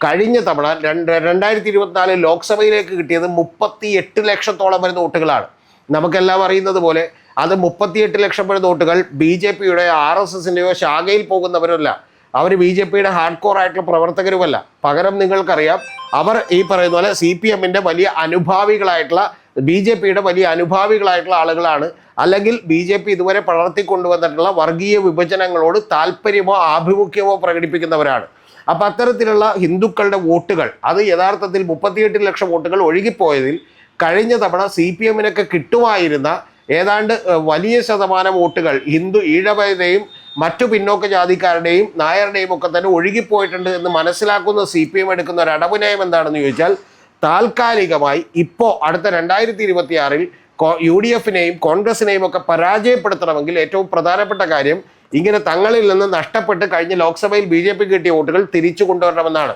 കഴിഞ്ഞ തവണ രണ്ട് രണ്ടായിരത്തി ഇരുപത്തിനാല് ലോക്സഭയിലേക്ക് കിട്ടിയത് മുപ്പത്തി എട്ട് ലക്ഷത്തോളം വരുന്ന വോട്ടുകളാണ്. നമുക്കെല്ലാം അറിയുന്നത് പോലെ അത് മുപ്പത്തിയെട്ട് ലക്ഷം വരുന്ന വോട്ടുകൾ ബി ജെ പിയുടെ ആർ എസ് എസിന്റെയോ ശാഖയിൽ പോകുന്നവരല്ല. അവർ ബി ജെ പിയുടെ ഹാർഡ് കോർ ആയിട്ടുള്ള പ്രവർത്തകരുമല്ല. പകരം നിങ്ങൾക്കറിയാം അവർ ഈ പറയുന്ന പോലെ സി പി എമ്മിന്റെ വലിയ അനുഭാവികളായിട്ടുള്ള ബി ജെ പിയുടെ വലിയ അനുഭാവികളായിട്ടുള്ള ആളുകളാണ്. അല്ലെങ്കിൽ ബി ജെ പി ഇതുവരെ പടർത്തിക്കൊണ്ടുവന്നിട്ടുള്ള വർഗീയ വിഭജനങ്ങളോട് താല്പര്യമോ ആഭിമുഖ്യമോ പ്രകടിപ്പിക്കുന്നവരാണ്. അപ്പം അത്തരത്തിലുള്ള ഹിന്ദുക്കളുടെ വോട്ടുകൾ അത് യഥാർത്ഥത്തിൽ മുപ്പത്തിയെട്ട് ലക്ഷം വോട്ടുകൾ ഒഴുകിപ്പോയതിൽ കഴിഞ്ഞ തവണ സി പി എമ്മിനൊക്കെ കിട്ടുമായിരുന്ന ഏതാണ്ട് വലിയ ശതമാനം വോട്ടുകൾ ഹിന്ദു ഈഴവരുടെയും മറ്റു പിന്നോക്ക ജാതിക്കാരുടെയും നായരുടെയും ഒക്കെ തന്നെ ഒഴുകിപ്പോയിട്ടുണ്ട് എന്ന് മനസ്സിലാക്കുന്ന സി പി എം എടുക്കുന്ന ഒരു അടവുനയം എന്താണെന്ന് ചോദിച്ചാൽ താൽക്കാലികമായി ഇപ്പോൾ അടുത്ത രണ്ടായിരത്തി ഇരുപത്തിയാറിൽ യു ഡി എഫിനെയും കോൺഗ്രസിനെയും ഒക്കെ പരാജയപ്പെടുത്തണമെങ്കിൽ ഏറ്റവും പ്രധാനപ്പെട്ട കാര്യം ഇങ്ങനെ തങ്ങളിൽ നിന്ന് നഷ്ടപ്പെട്ട് കഴിഞ്ഞ ലോക്സഭയിൽ ബി ജെ പി കിട്ടിയ വോട്ടുകൾ തിരിച്ചു കൊണ്ടുവരണമെന്നാണ്.